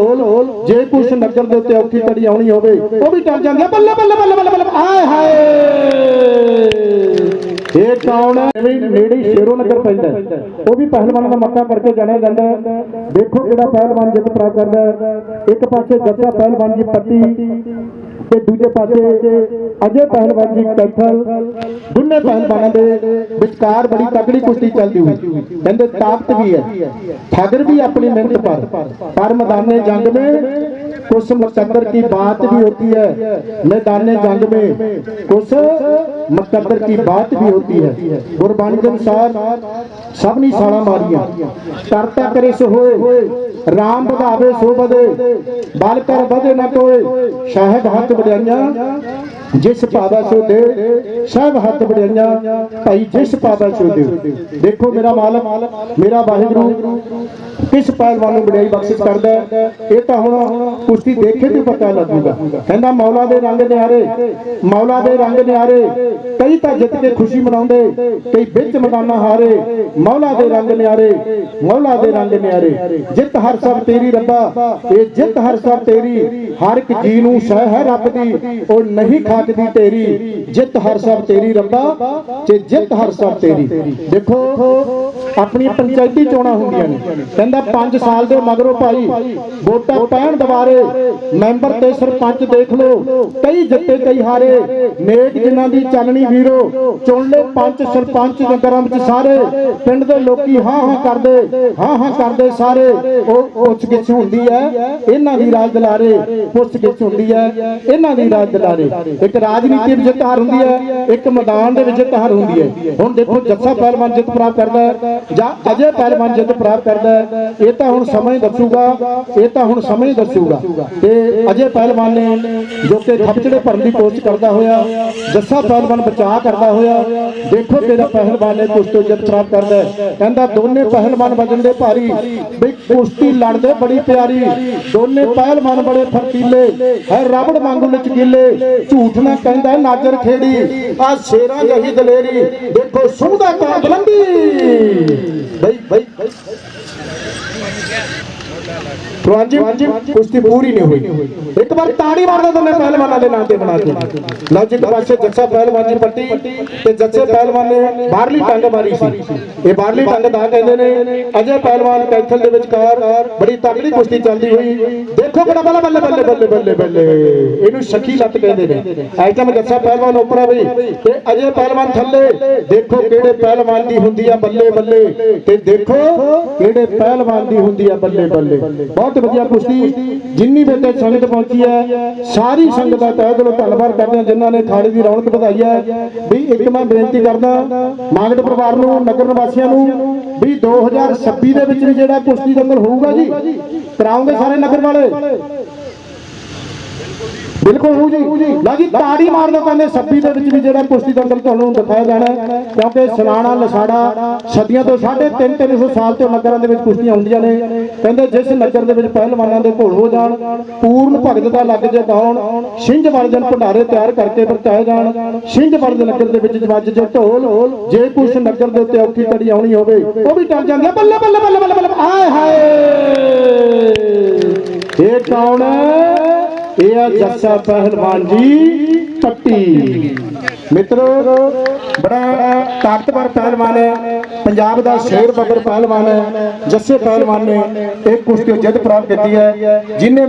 ਜੇ ਕੁਛ ਨਗਰ ਦੇ ਉੱਤੇ ਔਖੀ ਘੜੀ ਆਉਣੀ ਹੋਵੇ ਉਹ ਵੀ ਡਰ ਜਾਂਦੇ ਆ, ਬੱਲੇ ਬੱਲੇ ਬੱਲੇ ਬੱਲੇ ਆਏ ਹਾਏ ਇਹ ਕੌਣ ਐਵੇਂ ਨੇੜੇ ਸ਼ੇਰੋ ਨਗਰ ਪੈਂਦਾ ਉਹ ਵੀ ਪਹਿਲਵਾਨਾਂ ਦਾ ਮੱਕਾ ਕਰਕੇ ਜਾਣਿਆ ਜਾਂਦਾ ਦੇਖੋ ਕਿਹੜਾ ਪਹਿਲਵਾਨ ਜਿੱਤ ਪ੍ਰਾਪਤ ਕਰਦਾ ਇੱਕ ਪਾਸੇ ਜੱਸਾ ਪਹਿਲਵਾਨ ਜੀ ਪੱਟੀ ਤੇ ਦੂਜੇ ਪਾਸੇ ਅਜੇ ਪਹਿਲਵਾਨ ਜੀ ਕੈਥਲ ਦੋਨੇ ਪਹਿਲਵਾਨਾਂ ਦੇ ਵਿਚਕਾਰ ਬੜੀ ਤਕੜੀ ਕੁਸ਼ਤੀ ਚੱਲਦੀ ਹੋਈ ਕਹਿੰਦੇ ਤਾਕਤ ਵੀ ਹੈ ਠਾਗਰ भी अपनी मेहनत पर पर मैदान जंग में कुछ मुकद्दर की बात भी होती है मैदान जंग में कुछ कदर की बात भी होती है गुरबाणी के अनुसार सबनी साला मारिया करता करे सो हो राम बधावे सो बदे बल कर बदे न कोई शाहिद हक बधाइया ਜਿਸ ਪਾਵਾ ਸੋ ਦੇ। ਸਭ ਹੱਥ ਵਡਿਆਈਆਂ, ਭਾਈ ਜਿਸ ਪਾਵਾ ਸੋ ਦੇ। ਦੇਖੋ ਮੇਰਾ ਮਾਲਕ, ਮੇਰਾ ਵਾਹਿਗੁਰੂ, ਕਿਸ ਪਹਿਲਵਾਨ ਨੂੰ ਵਡਿਆਈ ਬਖਸ਼ਿਸ਼ ਕਰਦਾ ਇਹ ਤਾਂ ਹੁਣ ਕੁਸ਼ਤੀ ਦੇਖੇ ਤੇ ਪਤਾ ਲੱਗੂਗਾ। ਕਹਿੰਦਾ, ਮੌਲਾ ਦੇ ਰੰਗ ਨਿਆਰੇ, ਮੌਲਾ ਦੇ ਰੰਗ ਨਿਆਰੇ। ਕਈ ਤਾਂ ਜਿੱਤ ਕੇ ਖੁਸ਼ੀ ਮਨਾਉਂਦੇ, ਕਈ ਵਿੱਚ ਮਦਾਨਾ ਹਾਰੇ। ਮੌਲਾ ਦੇ ਰੰਗ ਨਿਆਰੇ, ਮੌਲਾ ਦੇ ਰੰਗ ਨਿਆਰੇ। ਜਿੱਤ ਹਰ ਸਭ ਤੇਰੀ ਰੱਬਾ। ਇਹ ਜਿੱਤ ਹਰ ਸਭ ਤੇਰੀ। ਹਰ ਇੱਕ ਜੀ ਨੂੰ ਸਹਿ ਹੈ ਰੱਬ ਦੀ। ਉਹ ਨਹੀਂ ਖਾ ਖਾਕਦੀ ਤੇਰੀ। ਜਿੱਤ ਹਰ ਸਭ ਤੇਰੀ ਰੱਬਾ, ਤੇ ਜਿੱਤ ਹਰ ਸਭ ਤੇਰੀ। ਦੇਖੋ ਆਪਣੀਆਂ ਪੰਚਾਇਤੀ ਚੋਣਾਂ ਹੁੰਦੀਆਂ ਨੇ। ਕਹਿੰਦਾ 5 ਸਾਲ ਦੇ ਮਗਰੋਂ ਭਾਈ, ਵੋਟਾਂ ਪੈਣ ਦਵਾਰੇ ਮੈਂਬਰ ਤੇ ਸਰਪੰਚ ਦੇਖ ਲਓ, ਕਈ ਜਿੱਤੇ ਕਈ ਹਾਰੇ, ਨੇਕ ਜਿਨ੍ਹਾਂ ਦੀ ਚਾਨਣੀ ਵੀਰੋ, ਚੁਣ ਲੈ ਪੰਚ ਸਰਪੰਚ ਨਗਰਾਂ ਵਿੱਚ ਸਾਰੇ, ਪਿੰਡ ਦੇ ਲੋਕੀ ਹਾਂ ਹਾਂ ਕਰਦੇ, ਹਾਂ ਹਾਂ ਕਰਦੇ ਸਾਰੇ, ਉਹ ਪੁੱਛ ਗਿੱਛ ਹੁੰਦੀ ਹੈ, ਇਹਨਾਂ ਦੀ ਰਾਜ ਦੁਲਾਰੇ ਪੁੱਛ ਗਿੱਛ ਹੁੰਦੀ ਹੈ, ਇਹਨਾਂ ਦੀ ਰਾਜ ਦੁਲਾਰੇ ਇੱਕ ਰਾਜਨੀਤੀ ਵਿੱਚ ਜਿੱਤ ਹਾਰ ਹੁੰਦੀ ਹੈ, ਇੱਕ ਮੈਦਾਨ ਦੇ ਵਿੱਚ ਜਿੱਤ ਹੁੰਦੀ ਹੈ। ਹੁਣ ਦੇਖੋ, ਜੱਸਾ ਪਹਿਲਵਾਨ ਜਿੱਤ ਪ੍ਰਾਪਤ ਕਰਦਾ ਹੈ, ਜਾਂ ਅਜੇ ਪਹਿਲਵਾਨ ਜਿੱਤ ਪ੍ਰਾਪਤ ਕਰਦਾ ਹੈ। ਇਹ ਤਾਂ ਹੁਣ ਸਮਾਂ ਹੀ ਦੱਸੂਗਾ, ਇਹ ਤਾਂ ਹੁਣ ਸਮਾਂ ਹੀ ਦੱਸੂਗਾ। ਤੇ ਅਜੇ ਪਹਿਲਵਾਨ ਨੇ ਜੋ ਕਿ ਖਪਚੜੇ ਭਰਨ ਦੀ ਕੋਸ਼ਿਸ਼ ਕਰਦਾ ਹੋਇਆ, ਜੱਸਾ ਪਹਿਲਵਾਨ ਬਚਾ ਕਰਦਾ ਹੋਇਆ, ਦੇਖੋ ਤੇਰਾ ਪਹਿਲਵਾਨ ਨੇ ਕੁਸ਼ਤੀ ਜਿੱਤ ਪ੍ਰਾਪਤ ਕਰਦਾ ਕਹਿੰਦਾ, ਦੋਨੇ ਪਹਿਲਵਾਨ ਵਜਨ ਦੇ ਭਾਰੀ, ਬਈ ਕੁਸ਼ਤੀ ਲੜਦੇ ਬੜੀ ਪਿਆਰੀ, ਦੋਨੇ ਪਹਿਲਵਾਨ ਬੜੇ ਫਰਕੀਲੇ ਹੈ ਰਬੜ ਵਾਂਗੂ ਲਚਕੀਲੇ ਝੂਠ ਨਾ ਕਹਿੰਦਾ, ਨਾਜਰ ਖੇੜੀ ਆ ਸ਼ੇਰਾਂ ਜਹੀ ਦਲੇਰੀ ਦੇਖੋ ਸੁਣਦਾ ਕਾ ਬਲੰਦੀ ਬਈ ਬਈ। ਹਾਂਜੀ। ਕੁਸ਼ਤੀ ਪੂਰੀ ਨਹੀਂ ਹੋਈ। ਇੱਕ ਵਾਰ ਤਾੜੀ ਮਾਰਦਾ ਦੋਨੇ ਪਹਿਲਵਾਨਾਂ ਦੇ ਨਾਂ ਤੇ ਬਣਾ ਕੇ ਲਓ ਜੀ ਪਾਸੇ ਜੱਸਾ ਪਹਿਲਵਾਨ ਜੀ ਪੱਟੀ ਤੇ ਜੱਸੇ ਪਹਿਲਵਾਨ ਨੇ ਬਾਹਰਲੀ ਟੰਗ ਮਾਰੀ ਸੀ। ਇਹ ਬਾਹਰਲੀ ਟੰਗ ਦਾ ਕਹਿੰਦੇ ਨੇ, ਅਜੇ ਪਹਿਲਵਾਨ ਕੈਥਲ ਦੇ ਵਿਚਕਾਰ ਬੜੀ ਤਕੜੀ ਕੁਸ਼ਤੀ ਚੱਲਦੀ ਹੋਈ। ਦੇਖੋ ਕਿਹੜਾ ਬੱਲੇ ਬੱਲੇ ਬੱਲੇ ਬੱਲੇ ਬੱਲੇ ਬੱਲੇ। ਇਹਨੂੰ ਸ਼ੱਕੀ ਲੱਤ ਕਹਿੰਦੇ ਨੇ। ਐਟਮ ਜੱਸਾ ਪਹਿਲਵਾਨ ਉੱਪਰ ਆ ਬਈ। ਤੇ ਅਜੇ ਪਹਿਲਵਾਨ ਥੱਲੇ। ਦੇਖੋ ਕਿਹੜੇ ਪਹਿਲਵਾਨ ਦੀ ਹੁੰਦੀ ਆ ਬੱਲੇ ਬੱਲੇ। ਤੇ ਦੇਖੋ ਕਿਹੜੇ ਪਹਿਲਵਾਨ ਦੀ ਹੁੰਦੀ ਆ ਬੱਲੇ ਬੱਲੇ। ਬਹੁਤ ਵਧੀਆ ਕੁਸ਼ਤੀ ਜਿੰਨੀ ਬੇਟੇ ਸੰਗਤ ਪਹੁੰਚੀ ਹੈ, ਸਾਰੀ ਸੰਗਤ ਦਾ ਤਹਿ ਦਿਲੋਂ ਧੰਨਵਾਦ ਕਰਦੇ ਹਾਂ, ਜਿਨ੍ਹਾਂ ਨੇ ਖਾੜੇ ਦੀ ਰੌਣਕ ਵਧਾਈ ਹੈ। ਵੀ ਇੱਕ ਮੈਂ ਬੇਨਤੀ ਕਰਦਾ ਮਾਗੜ ਪਰਿਵਾਰ ਨੂੰ, ਨਗਰ ਨਿਵਾਸੀਆਂ ਨੂੰ, ਵੀ 2026 ਦੇ ਵਿੱਚ ਵੀ ਜਿਹੜਾ ਕੁਸ਼ਤੀ ਦੰਗਲ ਹੋਊਗਾ ਜੀ, ਕਰਾਉਂਗੇ ਸਾਰੇ ਨਗਰ ਵਾਲੇ। ਬਿਲਕੁਲ ਹੋ ਜੀ। ਲਾ ਜੀ, ਤਾੜੀ ਮਾਰ ਦੋ ਕਹਿੰਦੇ 26 ਦੇ ਵਿੱਚ ਵੀ ਜਿਹੜਾ ਕੁਸ਼ਤੀ ਦੰਗਲ ਤੁਹਾਨੂੰ ਦਿਖਾਇਆ ਜਾਣਾ ਕਿਉਂਕਿ ਸਲਾਣਾ, ਲਸਾੜਾ ਸਦੀਆਂ ਤੋਂ ਸਾਢੇ 3 300 ਸਾਲ ਤੋਂ ਨਗਰਾਂ ਦੇ ਵਿੱਚ ਕੁਸ਼ਤੀਆਂ ਹੁੰਦੀਆਂ ਨੇ। ਕਹਿੰਦੇ ਜਿਸ ਨਗਰ ਦੇ ਵਿੱਚ ਪਹਿਲਵਾਨਾਂ ਦੇ ਘੋਲ ਹੋ ਜਾਣ, ਪੂਰਨ ਭਗਤ ਦਾ ਲੱਗ ਜੇ ਗਾਉਣ, ਛਿੰਝ ਵਰਜਨ ਭੰਡਾਰੇ ਤਿਆਰ ਕਰਕੇ ਵਰਤਾਏ ਜਾਣ, ਛਿੰਝ ਵਰਜਨ ਨਗਰ ਦੇ ਵਿੱਚ ਵੱਜ ਜੇ ਢੋਲ, ਜੇ ਕੁਛ ਨਗਰ ਦੇ ਉੱਤੇ ਔਖੀ ਘੜੀ ਆਉਣੀ ਹੋਵੇ, ਉਹ ਵੀ ਟਰ ਜਾਂਦੇ ਬੱਲੇ ਬੱਲੇ ਬੱਲੇ ਬੱਲੇ ਬੱਲੇ ਹਾਏ। ਇਹ ਕੌਣ ਹੈ? ਇਹ ਆ ਜੱਸਾ ਪਹਿਲਵਾਨ ਜੀ ਪੱਟੀ ਮਿੱਤਰੋ, ਬੜਾ ਤਾਕਤਵਰ ਪਹਿਲਵਾਨ ਹੈ, ਪੰਜਾਬ ਦਾ ਸ਼ੇਰ ਬੱਬਰ ਪਹਿਲਵਾਨ ਹੈ, ਜੱਸੇ ਪਹਿਲਵਾਨ ਨੇ ਇਹ ਕੁਸ਼ਤੀ ਜਿੱਤ ਪ੍ਰਾਪਤ ਕੀਤੀ ਹੈ, ਜਿਨੇ